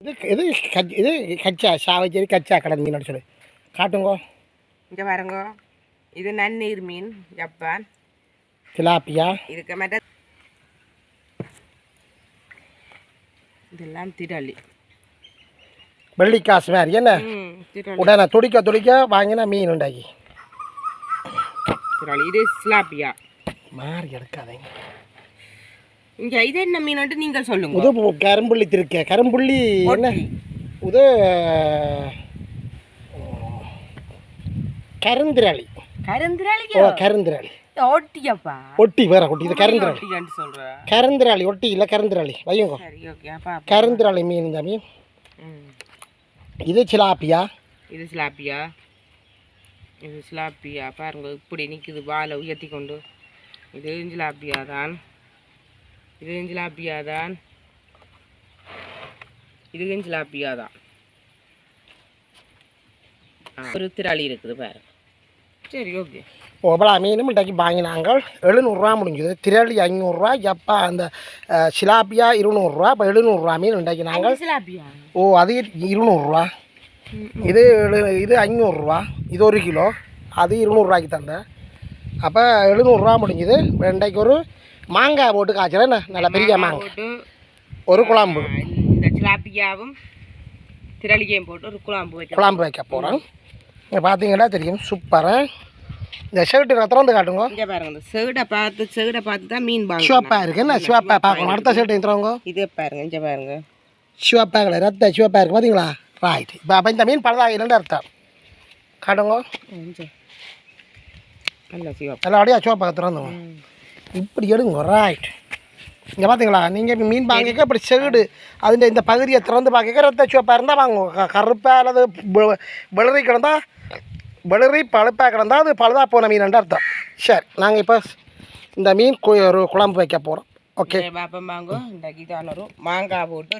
இது இது கச் இது கச்சா சாவச்சேரி கச்சா கடல் சொல்லி. காட்டுங்கோ. இங்கே பாருங்க. இது நன்னீர் மீன் ஜப்பான் திலாப்பியா? இதுக்கு மற்ற இதெல்லாம் திரளி வெள்ளிக்காசு மாதிரி என்ன? உடனே துடிக்க துடிக்க வாங்கினா மீன் உண்டாக்கி. இது ஸ்லாப்பியா மாறி எடுக்காதீங்க. இங்கே இது என்ன மீன்ட்டு நீங்கள் சொல்லுங்க. பு- கரும்புள்ளி திருக்க. கரும்புள்ளி என்ன. இது கருந்திராளி. ஓ கருந்திரளியோ கருந்திராளி. ஒட்டியப்பா ஒட்டி வேற ஒட்டி இது கருந்திராளி. கருந்திராளி ஒட்டி இல்லை கருந்திராளி. வையுங்க. கருந்திராளி மீன் இந்த மீன். இது சிலாப்பியா? இது ஸ்லாப்பியா இது ஸ்லாப்பியா பாருங்க இப்படி நிற்குது வாழை உயர்த்தி கொண்டு. இது ஜிலாப்பியா தான் இது ஜிலாப்பியா தான் இது ஜிலாப்பியா தான் ஆ, ஒரு திராளி இருக்குது பாருங்க சரி ஓகே. ஒவ்வொரு மீனும் இன்றைக்கு வாங்கினாங்க. எழுநூறுரூவா முடிஞ்சுது. திரளி ஐநூறுரூவா எப்பா அந்த சிலாப்பியா இருநூறுரூவா இப்போ எழுநூறுரூவா மீன் இன்றைக்கு நாங்கள் ஓ அது இருநூறுரூவா இது எழு இது ஐநூறுரூவா இது ஒரு கிலோ. அது இருநூறுவாய்க்கு தந்தேன். அப்போ எழுநூறுரூவா முடிஞ்சுது. இன்றைக்கு ஒரு மாங்காய் போட்டு காய்ச்சல என்ன? நல்ல பெரிய மாங்காய் ஒரு குழம்பு. இந்த சிலாப்பியாவும் திரளிக்கையும் போட்டு ஒரு குழம்பு வைக்க குழம்பு வைக்க போகிறோம் இங்கே பார்த்தீங்கன்னா தெரியும் சூப்பராக இந்த ஷர்ட்டு நான் திறந்து காட்டுங்க. இங்கே பாருங்க இந்த செவிடை பார்த்து செவிடை பார்த்து தான் மீன் வாங்க சிவப்பாக இருக்கு. என்ன சிவப்பாக பார்க்கணும்? அடுத்த ஷர்ட்டு திறங்க? இதே பாருங்க இங்கே பாருங்க. சிவப்பாக கிடையாது ரத்த சிவப்பாக இருக்குது பார்த்தீங்களா ரைட் இப்போ அப்போ இந்த மீன் பழுதாகிலன்னு அர்த்தம். காட்டுங்க. நல்ல சிவப்பு. நல்லபடியாக சிவப்பாக திறந்துங்க இப்படி எடுங்க ரைட் இங்கே பார்த்தீங்களா நீங்கள் இப்போ மீன் வாங்கிக்க இப்படி செகுடு. அதுൻ്റെ இந்த பகுதியை திறந்து பார்க்க ரத்த சிவப்பாக இருந்தால் வாங்குவோம் க- கருப்பா அல்லது வெ- வெளரி கிடந்தா வெளரி பழுப்பாக கிடந்தா அது பழுதா போன மீன் அர்த்தம். சரி நாங்கள் இப்போ இந்த மீன் கு- ஒரு குழம்பு வைக்க போகிறோம் ஓகே பாப்பம் வாங்க. இந்த கீதான ஒரு மாங்காய் போட்டு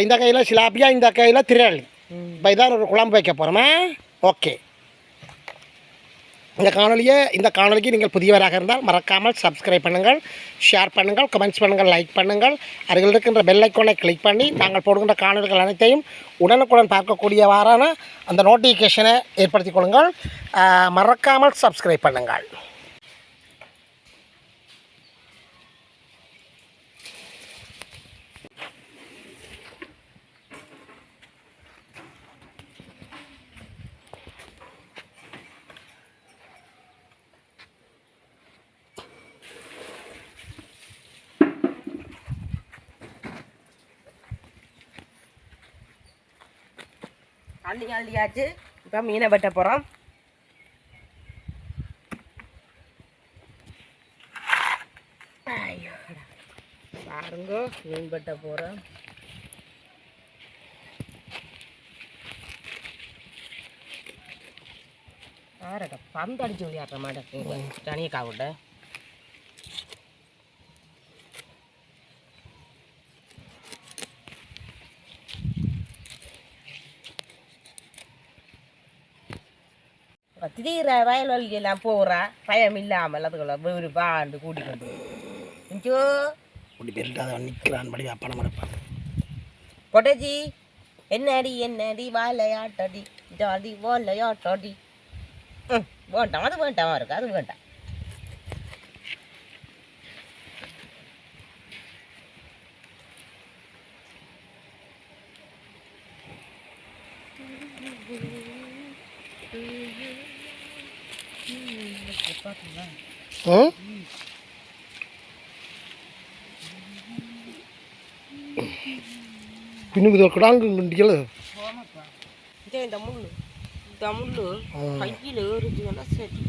இந்த கையில் சிலாப்பியா இந்த கையில் திரளி. இப்போ இதான் ஒரு குழம்பு வைக்க போகிறோமா ஓகே இந்த காணொலியை இந்த காணொலிக்கு நீங்கள் புதியவராக இருந்தால் மறக்காமல் சப்ஸ்கிரைப் பண்ணுங்கள் ஷேர் பண்ணுங்கள் கமெண்ட்ஸ் பண்ணுங்கள் லைக் பண்ணுங்கள். அருகில் இருக்கின்ற பெல் ஐக்கோனை கிளிக் பண்ணி நாங்கள் போடுகின்ற காணொலிகள் அனைத்தையும் உடனுக்குடன் பார்க்கக்கூடியவாறான அந்த நோட்டிஃபிகேஷனை ஏற்படுத்திக் கொள்ளுங்கள். மறக்காமல் சப்ஸ்கிரைப் பண்ணுங்கள். அள்ளி அள்ளியாச்சு. இப்போ மீனை வெட்ட போகிறோம் பாருங்க மீன் வெட்ட போகிறோம் ஆரடா பந்து அடிச்சு விளையாடுற மாட்டேன் தனியாக விட திடீர வயல்வெளியெல்லாம் போகிறா பயம் இல்லாமல் அதுக்குள்ள ஒரு பாண்டு கூட்டிக்கொண்டு. இஞ்சோ. இப்படி பெருட்டாத நிற்கிறான் படி பணம் எடுப்பான். கொட்டஜி என்னடி என்னடி வாழையாட்டடி ஜாடி வாழையாட்டடி. ம் வேண்டாம் அது வேண்டாம் இருக்கு அது வேண்டாம். ம் பின்னுக்கு கிடாங்கு குண்டிக்கல இதே இந்த முள்ளு இந்த முள்ளு கையில் ஏறுச்சுன்னா சரி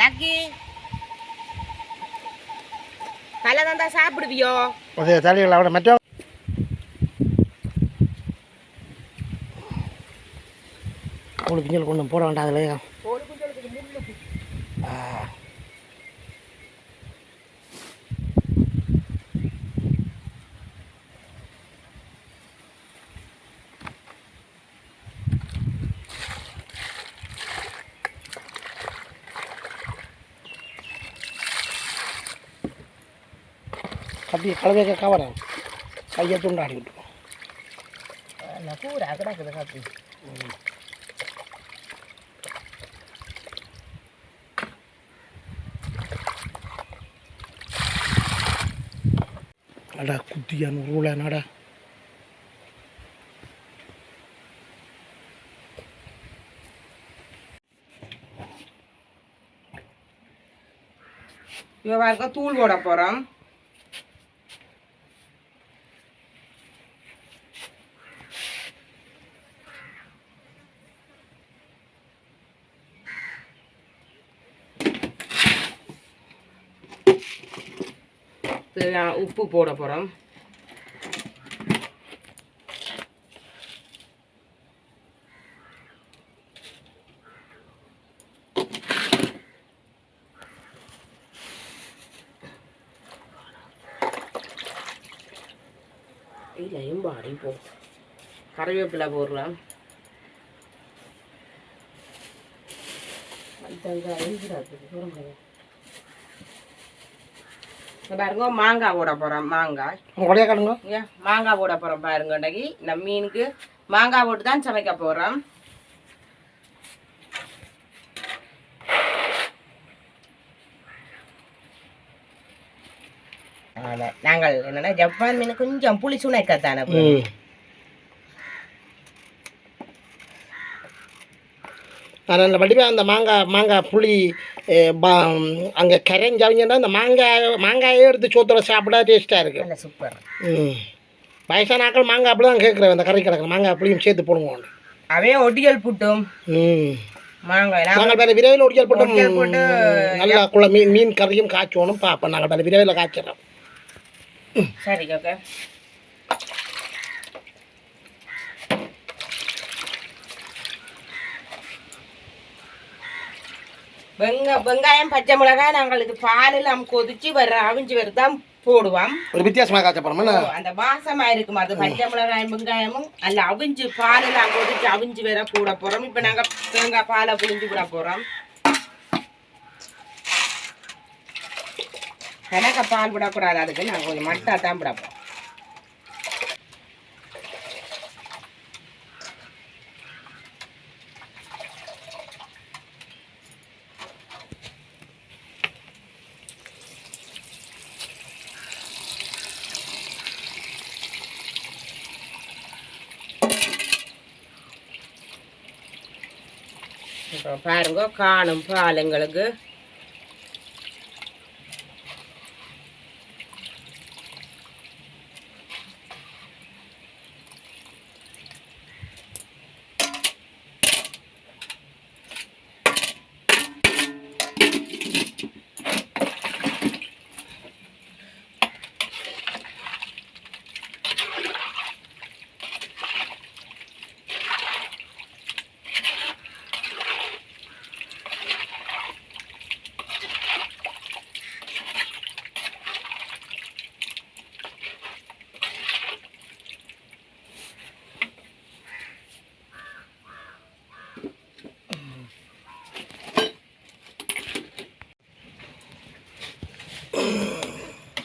லக்கி. தலை தந்தா சாப்பிடுவியோ? அதே தலையில் அவட மற்ற அவளுக்கு இங்கே கொண்டு போட வேண்டாம் அதுலையா. கத்தி கலவைக்க கவரம். கையை துண்டாடி விட்டுரும் நான் கூடா கிடக்குது காப்பி அடா குட்டியான உருளை நடா இப்போ பாருங்க தூள் போட போகிறோம் தேவையான உப்பு போட போகிறோம் இல்லையும் பாடி போ. கறிவேப்பிலை போடுறோம் இப்ப பாருங்க மாங்காய் போட போகிறோம் மாங்காய் உடைய கடுங்க இங்க மாங்காய் போட போகிறோம் பாருங்க இன்னைக்கு. நம்ம மீனுக்கு மாங்காய் போட்டு தான் சமைக்க போகிறோம் நாங்கள் என்னன்னா ஜப்பான் மீன் கொஞ்சம் புளி சுனைக்கத்தானே அந்த வடிவாக அந்த மாங்காய் மாங்காய் புளி அங்கே கரைஞ்சவங்கன்னா அந்த மாங்காய் மாங்காயே எடுத்து சோத்துல சாப்பிட டேஸ்ட்டாக இருக்குது நல்ல சூப்பர் ம். வயசான ஆக்கள் மாங்காய் அப்படி தான் கேட்குறேன் அந்த கறி கிடக்கு மாங்காய் புளியும் சேர்த்து போடுவோம். அவே ஒடியல் புட்டும். ம். மாங்காய் நாங்கள் வேறு விரைவில் ஒடியல் போட்டு ஒடியல் போட்டு நல்லா குள்ள மீன் மீன் கறியும் காய்ச்சணும் பார்ப்போம். நாங்கள் வேறு விரைவில் காய்ச்சிடறோம். சரி ஓகே வெங்க வெங்காயம் பச்சை மிளகாய் நாங்கள் இது பாலில் நம்ம கொதிச்சு வர அவிஞ்சு வர தான் போடுவோம். ஒரு வித்தியாசமாக காய்ச்ச போகிறோம் அந்த வாசமா இருக்கும். அது பச்சை மிளகாயும் வெங்காயமும் அல்ல அவிஞ்சு பாலில் நாங்கள் கொதிச்சு அவிஞ்சு வர போட போறோம். இப்போ நாங்க தேங்காய் பாலை புழிஞ்சு விட போறோம். கணக்க பால் விடக்கூடாது அதுக்கு நாங்கள் கொஞ்சம் மட்டா தான் விட போறோம். பாருங்க காணும் பால் எங்களுக்கு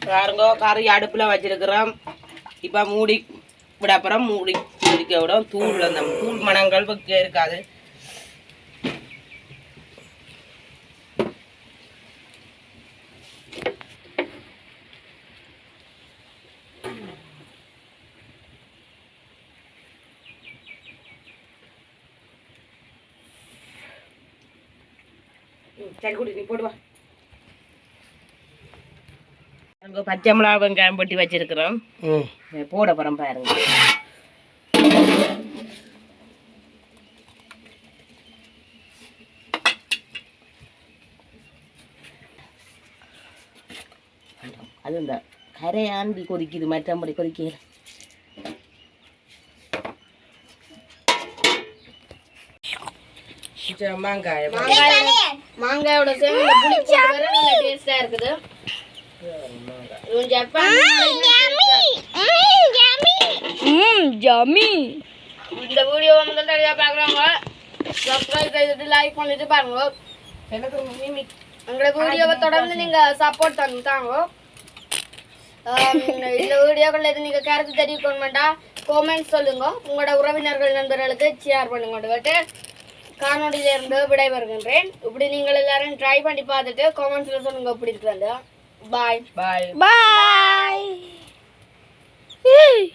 பாருங்க கறி அடுப்பில் வச்சிருக்கிறோம். இப்போ மூடி விட அப்புறம் மூடி கொதிக்க விடும். தூள் அந்த தூள் மணங்கள் வைக்க இருக்காது. சரி குடி நீ போடுவா அங்கே பச்சை மிளகா வெங்காயம் போட்டு வச்சிருக்கிறோம். போட போகிறோம் பாருங்க. அது இந்த கரையாண்டி கொதிக்குது மற்றபடி கொதிக்கல. கொஞ்சம் மாங்காய். மாங்காயோட சேர்ந்து இந்த புளி போட்டு வர நல்ல டேஸ்டா இருக்குது. ஜமி இந்த வீடியோ முதல் தடவையா பார்க்குறவங்க சப்ஸ்கிரைப் செய்துட்டு லைக் பண்ணிட்டு பாருங்க. எனக்கு மிமி எங்களோட வீடியோவை தொடர்ந்து நீங்க சப்போர்ட் ஆம், இந்த வீடியோக்கள் எது நீங்க கருத்து தெரிவிக்கணுமெண்டா காமெண்ட் சொல்லுங்க. உங்களோட உறவினர்கள் நண்பர்களுக்கு ஷேர் பண்ணுங்க கேட்டு காணொலியில இருந்து விடைபெறுகின்றேன். இப்படி நீங்கள் எல்லாரும் ட்ரை பண்ணி பார்த்துட்டு காமெண்ட்ஸ்ல சொல்லுங்க எப்படி Bye. Bye. Bye. Bye.